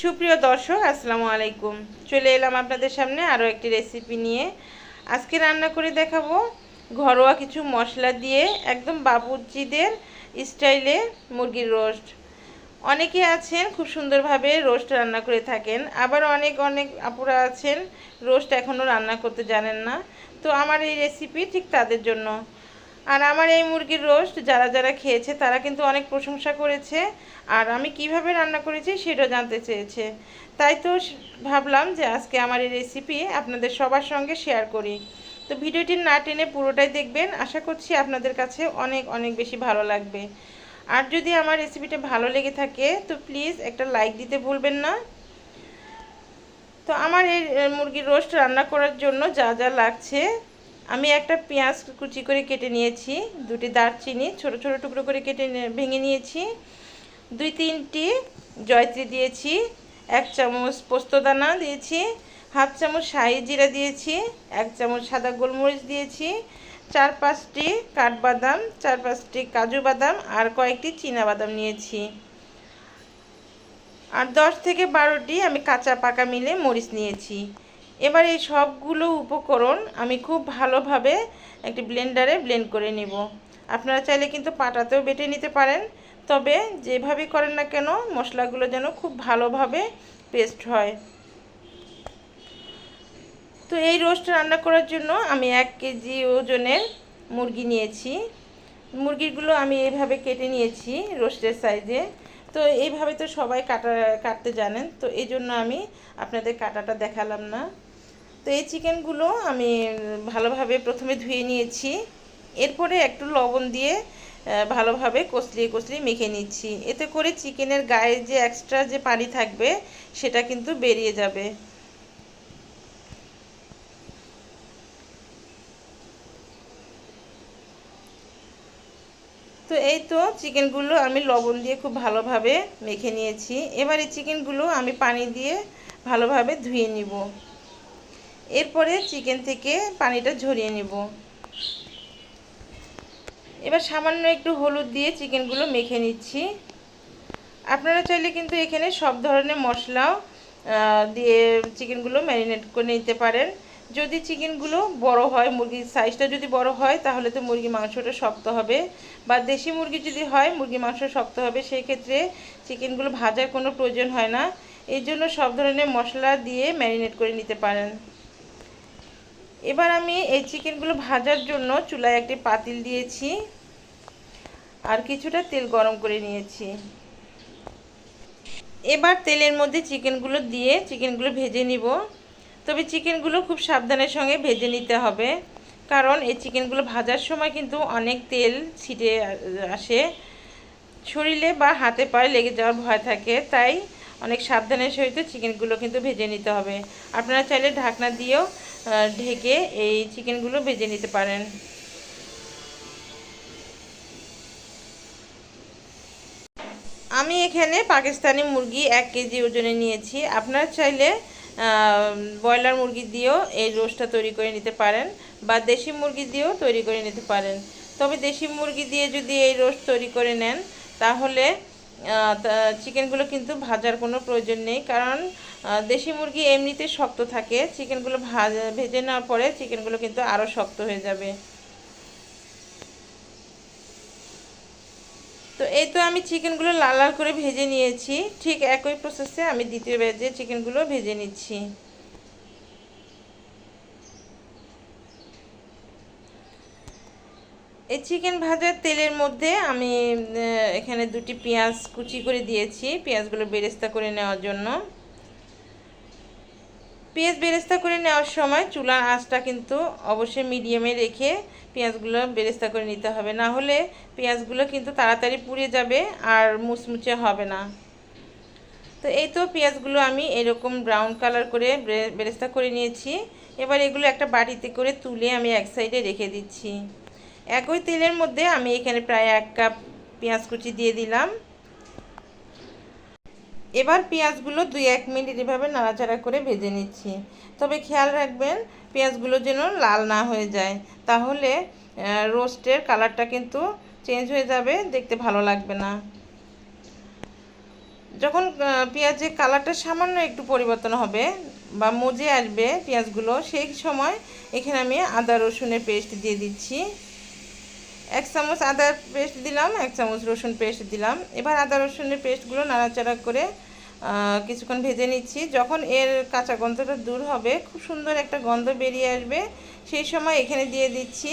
সুপ্রিয় দর্শক, আসসালামু আলাইকুম। চলে এলাম আপনাদের সামনে আরও একটি রেসিপি নিয়ে। আজকে রান্না করে দেখাবো ঘরোয়া কিছু মশলা দিয়ে একদম বাবুর্চিদের স্টাইলে মুরগির রোস্ট। অনেকে আছেন, খুব সুন্দরভাবে রোস্ট রান্না করে থাকেন। আবার অনেক অনেক আপুরা আছেন, রোস্ট এখনও রান্না করতে জানেন না। তো আমার এই রেসিপি ঠিক তাদের জন্য। আর আমার এই মুরগির রোস্ট যারা যারা খেয়েছে, তারা কিন্তু অনেক প্রশংসা করেছে। আর আমি কীভাবে রান্না করেছি সেটা জানতে চেয়েছে। তাই তো ভাবলাম যে আজকে আমার এই রেসিপি আপনাদের সবার সঙ্গে শেয়ার করি। তো ভিডিওটি না টেনে পুরোটাই দেখবেন। আশা করছি আপনাদের কাছে অনেক অনেক বেশি ভালো লাগবে। আর যদি আমার রেসিপিটা ভালো লেগে থাকে, তো প্লিজ একটা লাইক দিতে ভুলবেন না। তো আমার এই মুরগির রোস্ট রান্না করার জন্য যা যা লাগছে আমি একটা পেঁয়াজ কুচি করে কেটে নিয়েছি, দুটি দারচিনি, ছোট ছোট টুকরো করে কেটে ভেঙে নিয়েছি। দুই তিনটি জয়ত্রী দিয়েছি, এক চামচ পোস্তদানা দিয়েছি, হাফ চামচ শাহি জিরা দিয়েছি, এক চামচ সাদা গোলমরিচ দিয়েছি, চার পাঁচটি কাঠবাদাম, চার পাঁচটি কাজু বাদাম আর কয়েকটি বাদাম নিয়েছি। আর দশ থেকে বারোটি আমি কাঁচা পাকা মিলে মরিচ নিয়েছি। এবার এই সবগুলো উপকরণ আমি খুব ভালোভাবে একটি ব্লেন্ডারে ব্লেন্ড করে নেব। আপনারা চাইলে কিন্তু পাটাতেও বেটে নিতে পারেন, তবে যেভাবে করেন না কেন মশলাগুলো যেন খুব ভালোভাবে পেস্ট হয়। তো এই রোস্ট রান্না করার জন্য আমি এক কেজি ওজনের মুরগি নিয়েছি। মুরগিগুলো আমি এইভাবে কেটে নিয়েছি রোস্টের সাইজে। তো এইভাবে তো সবাই কাটা, কাটতে জানেন, তো এই জন্য আমি আপনাদের কাটাটা দেখালাম না। তো এই চিকেনগুলো আমি ভালোভাবে প্রথমে ধুয়ে নিয়েছি। এরপরে একটু লবণ দিয়ে ভালোভাবে কষলিয়ে কষলিয়ে মেখে নিচ্ছি। এতে করে চিকেনের গায়ে যে এক্সট্রা যে পানি থাকবে, সেটা কিন্তু বেরিয়ে যাবে। তো এই তো চিকেনগুলো আমি লবণ দিয়ে খুব ভালোভাবে মেখে নিয়েছি। এবার এই চিকেনগুলো আমি পানি দিয়ে ভালোভাবে ধুয়ে নিব। এরপরে চিকেন থেকে পানিটা ঝরিয়ে নিব। এবার সামান্য একটু হলুদ দিয়ে চিকেনগুলো মেখে নিচ্ছি। আপনারা চাইলে কিন্তু এখানে সব ধরনের মশলাও দিয়ে চিকেনগুলো ম্যারিনেট করে নিতে পারেন। যদি চিকেনগুলো বড় হয়, মুরগির সাইজটা যদি বড় হয়, তাহলে তো মুরগি মাংসটা শক্ত হবে। বা দেশি মুরগি যদি হয়, মুরগি মাংস শক্ত হবে সেই ক্ষেত্রে চিকেনগুলো ভাজার কোনো প্রয়োজন হয় না। এই জন্য সব ধরনের মশলা দিয়ে ম্যারিনেট করে নিতে পারেন। এবার আমি এই চিকেনগুলো ভাজার জন্য চুলায় একটি পাতিল দিয়েছি আর কিছুটা তেল গরম করে নিয়েছি। এবার তেলের মধ্যে চিকেনগুলো দিয়ে চিকেনগুলো ভেজে নিব। তবে চিকেনগুলো খুব সাবধানের সঙ্গে ভেজে নিতে হবে, কারণ এই চিকেনগুলো ভাজার সময় কিন্তু অনেক তেল ছিটে আসে। শরীরে বা হাতে পায়ে লেগে যাওয়ার ভয় থাকে, তাই অনেক সাবধানের সহিত চিকেনগুলো কিন্তু ভেজে নিতে হবে। আপনারা চাইলে ঢাকনা দিয়েও ঢেকে এই চিকেনগুলো ভেজে নিতে পারেন। আমি এখানে পাকিস্তানি মুরগি এক কেজি ওজনে নিয়েছি। আপনারা চাইলে ব্রয়লার মুরগি দিয়েও এই রোস্টটা তৈরি করে নিতে পারেন বা দেশি মুরগি দিয়েও তৈরি করে নিতে পারেন। তবে দেশি মুরগি দিয়ে যদি এই রোস্ট তৈরি করে নেন, তাহলে চিকেনগুলো কিন্তু ভাজার কোনো প্রয়োজন নেই, কারণ দেশি মুরগি এমনিতে শক্ত থাকে। চিকেনগুলো ভাজা, ভেজে নেওয়ার পরে চিকেনগুলো কিন্তু আরও শক্ত হয়ে যাবে। তো এই তো আমি চিকেনগুলো লাল লাল করে ভেজে নিয়েছি। ঠিক একই প্রসেসে আমি দ্বিতীয় বেজে চিকেনগুলো ভেজে নিচ্ছি। এই চিকেন ভাজার তেলের মধ্যে আমি এখানে দুটি পেঁয়াজ কুচি করে দিয়েছি, পেঁয়াজগুলো বেরেস্তা করে নেওয়ার জন্য। পেঁয়াজ বেরেস্তা করে নেওয়ার সময় চুলার আঁচটা কিন্তু অবশ্যই মিডিয়ামে রেখে পেঁয়াজগুলো বেরেস্তা করে নিতে হবে। না হলে পেঁয়াজগুলো কিন্তু তাড়াতাড়ি পুড়ে যাবে আর মুচমুচে হবে না। তো এই তো পেঁয়াজগুলো আমি এরকম ব্রাউন কালার করে বেরেস্তা করে নিয়েছি। এবার এগুলো একটা বাটিতে করে তুলে আমি এক সাইডে রেখে দিচ্ছি। একই তেলের মধ্যে আমি এখানে প্রায় এক কাপ পেঁয়াজ কুচি দিয়ে দিলাম। এবার পেঁয়াজগুলো দুই এক মিনিট এভাবে নাড়াচাড়া করে ভেজে নিচ্ছি। তবে খেয়াল রাখবেন, পেঁয়াজগুলো যেন লাল না হয়ে যায়। তাহলে রোস্টের কালারটা কিন্তু চেঞ্জ হয়ে যাবে, দেখতে ভালো লাগবে না। যখন পেঁয়াজের কালারটা সামান্য একটু পরিবর্তন হবে বা মজে আসবে পেঁয়াজগুলো, সেই সময় এখানে আমি আদা রসুনের পেস্ট দিয়ে দিচ্ছি। এক চামচ আদার পেস্ট দিলাম, এক চামচ রসুন পেস্ট দিলাম। এবার আদা রসুনের পেস্টগুলো নাড়াচাড়া করে কিছুক্ষণ ভেজে নিচ্ছি। যখন এর কাঁচা গন্ধটা দূর হবে, খুব সুন্দর একটা গন্ধ বেরিয়ে আসবে। সেই সময় এখানে দিয়ে দিচ্ছি,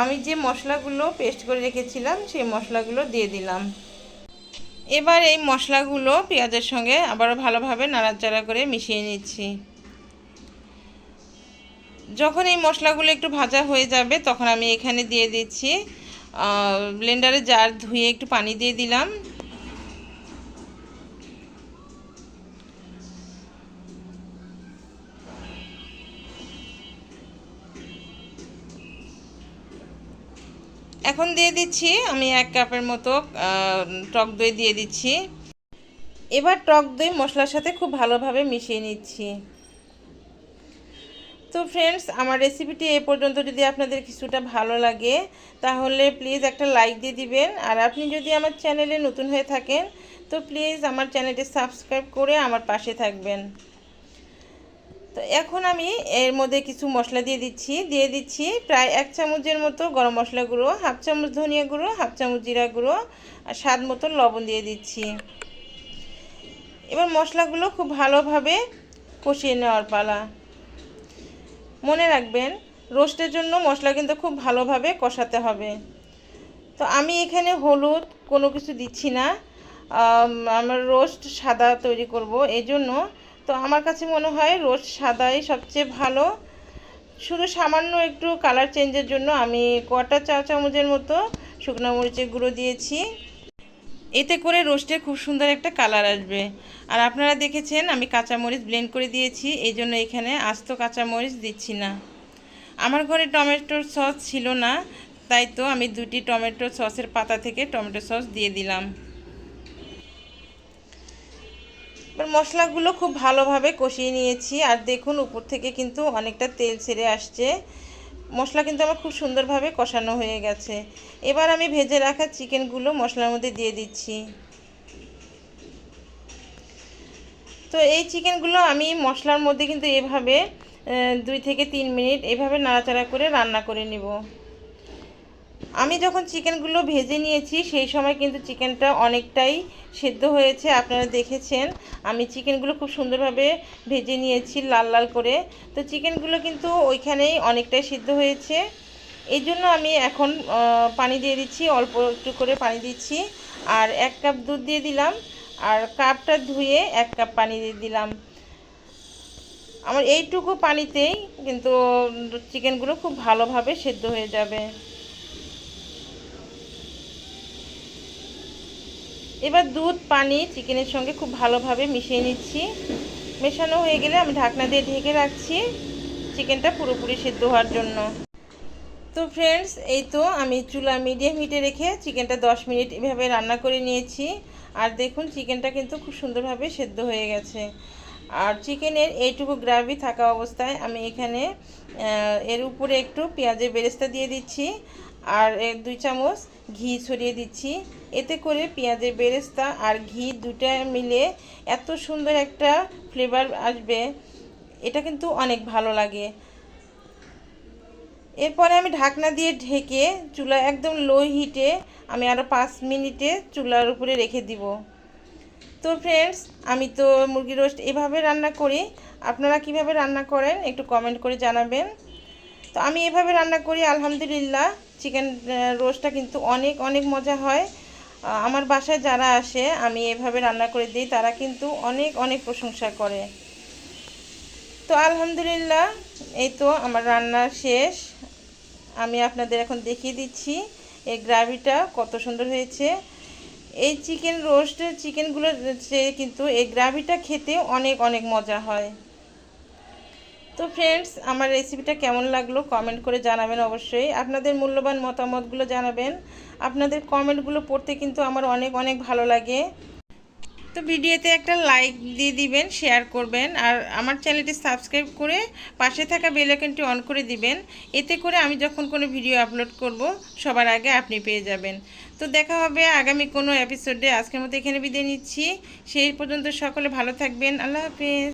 আমি যে মশলাগুলো পেস্ট করে রেখেছিলাম, সেই মশলাগুলো দিয়ে দিলাম। এবার এই মশলাগুলো পেঁয়াজের সঙ্গে আবারও ভালোভাবে নাড়াচাড়া করে মিশিয়ে নিচ্ছি। যখন এই মশলাগুলো একটু ভাজা হয়ে যাবে, তখন আমি এখানে দিয়ে দিচ্ছি ব্লেন্ডারে জার ধুয়ে একটু পানি দিয়ে দিলাম। এখন দিয়ে দিচ্ছি, আমি এক কাপের মতো টক দই দিয়ে দিচ্ছি। এবার টক দই মশলার সাথে খুব ভালোভাবে মিশিয়ে নিচ্ছি। তো ফ্রেন্ডস আমার রেসিপিটি এ পর্যন্ত যদি আপনাদের কিছুটা ভালো লাগে, তাহলে প্লিজ একটা লাইক দিয়ে দিবেন। আর আপনি যদি আমার চ্যানেলে নতুন হয়ে থাকেন, তো প্লিজ আমার চ্যানেলটি সাবস্ক্রাইব করে আমার পাশে থাকবেন। তো এখন আমি এর মধ্যে কিছু মশলা দিয়ে দিচ্ছি। দিয়ে দিচ্ছি প্রায় এক চামচের মতো গরম মশলা গুঁড়ো, হাফ চামচ ধনিয়া গুঁড়ো, হাফ চামচ জিরা গুঁড়ো, আর স্বাদ মতো লবণ দিয়ে দিচ্ছি। এবার মশলাগুলো খুব ভালোভাবে কষিয়ে নেওয়ার পালা। মনে রাখবেন, রোস্টের জন্য মশলা কিন্তু খুব ভালোভাবে কষাতে হবে। তো আমি এখানে হলুদ কোনো কিছু দিচ্ছি না। আমার রোস্ট সাদা তৈরি করব এই জন্য তো আমার কাছে মনে হয় রোস্ট সাদাই সবচেয়ে ভালো। শুধু সামান্য একটু কালার চেঞ্জের জন্য আমি কটা চা চামচের মতো শুকনো মরিচের গুঁড়ো দিয়েছি। এতে করে রোস্টের খুব সুন্দর একটা কালার আসবে। আর আপনারা দেখেছেন, আমি কাঁচামরিচ ব্লেন্ড করে দিয়েছি, এই জন্য এখানে আস্ত কাঁচামরিচ দিচ্ছি না। আমার ঘরে টমেটোর সস ছিল না, তাই তো আমি দুটি টমেটো সসের পাতা থেকে টমেটো সস দিয়ে দিলাম। এবার মশলাগুলো খুব ভালোভাবে কষিয়ে নিয়েছি, আর দেখুন উপর থেকে কিন্তু অনেকটা তেল ছেড়ে আসছে। মশলা কিন্তু আমার খুব সুন্দরভাবে কষানো হয়ে গেছে। এবার আমি ভেজে রাখা চিকেনগুলো মশলার মধ্যে দিয়ে দিচ্ছি। তো এই চিকেনগুলো আমি মশলার মধ্যে কিন্তু এভাবে দুই থেকে তিন মিনিট এভাবে নাড়াচাড়া করে রান্না করে নিব। আমি যখন চিকেনগুলো ভেজে নিয়েছি, সেই সময় কিন্তু চিকেনটা অনেকটাই সেদ্ধ হয়েছে, আপনারা দেখেছেন। আমি চিকেনগুলো খুব সুন্দরভাবে ভেজে নিয়েছি, লাল লাল করে। তো চিকেনগুলো কিন্তু ওইখানেই অনেকটাই সিদ্ধ হয়েছে। এই জন্য আমি এখন পানি দিয়ে দিচ্ছি, অল্প একটু করে পানি দিচ্ছি। আর এক কাপ দুধ দিয়ে দিলাম, আর কাপটা ধুয়ে এক কাপ পানি দিয়ে দিলাম। আমার এইটুকু পানিতেই কিন্তু চিকেনগুলো খুব ভালোভাবে সেদ্ধ হয়ে যাবে। এবার দুধ, পানি, চিকেনের সঙ্গে খুব ভালোভাবে মিশিয়ে নিচ্ছি। মেশানো হয়ে গেলে আমি ঢাকনা দিয়ে ঢেকে রাখছি। চিকেনটা পুরোপুরি সেদ্ধ হওয়ার জন্য। তো ফ্রেন্ডস এই তো আমি চুলা মিডিয়াম হিটে রেখে চিকেনটা 10 মিনিট এভাবে রান্না করে নিয়েছি। আর দেখুন, চিকেনটা কিন্তু খুব সুন্দরভাবে সেদ্ধ হয়ে গেছে। আর চিকেনের এইটুকু গ্রাভি থাকা অবস্থায় আমি এখানে এর উপরে একটু পেঁয়াজের বেরেস্তা দিয়ে দিচ্ছি। আর দুই চামচ ঘি ছড়িয়ে দিচ্ছি। এতে করে পেঁয়াজের বেরেস্তা আর ঘি দুটা মিলে এত সুন্দর একটা ফ্লেভার আসবে। এটা কিন্তু অনেক ভালো লাগে। এরপরে আমি ঢাকনা দিয়ে ঢেকে চুলা একদম লো হিটে আমি আরও পাঁচ মিনিটে চুলার উপরে রেখে দিব। তো ফ্রেন্ডস আমি তো মুরগি রোস্ট এভাবে রান্না করি। আপনারা কীভাবে রান্না করেন একটু কমেন্ট করে জানাবেন। তো আমি এভাবে রান্না করি, আলহামদুলিল্লাহ। চিকেন রোস্টটা কিন্তু অনেক অনেক মজা হয়। আমার বাসায় যারা আসে, আমি এভাবে রান্না করে দিই, তারা কিন্তু অনেক অনেক প্রশংসা করে। তো আলহামদুলিল্লাহ, এই তো আমার রান্না শেষ। আমি আপনাদের এখন দেখিয়ে দিচ্ছি, এই গ্রাভিটা কত সুন্দর হয়েছে। এই চিকেন রোস্টের চিকেনগুলো কিন্তু এই গ্রাভিটা খেতে অনেক অনেক মজা হয়। তো ফ্রেন্ডস আমার রেসিপিটা কেমন লাগল কমেন্ট করে জানাবেন অবশ্যই। আপনাদের মূল্যবান মতামতগুলো জানাবেন। আপনাদের কমেন্টগুলো পড়তে কিন্তু আমার অনেক অনেক ভালো লাগে। তো ভিডিওতে একটা লাইক দিয়ে দিবেন শেয়ার করবেন, আর আমার চ্যানেলটি সাবস্ক্রাইব করে পাশে থাকা বেল আইকনটি অন করে দিবেন। এতে করে আমি যখন কোনো ভিডিও আপলোড করব, সবার আগে আপনি পেয়ে যাবেন। তো দেখা হবে আগামী কোনো এপিসোডে আজকের মতো এখানে বিদায় নিচ্ছি। সেই পর্যন্ত সকলে ভালো থাকবেন। আল্লাহ হাফিজ।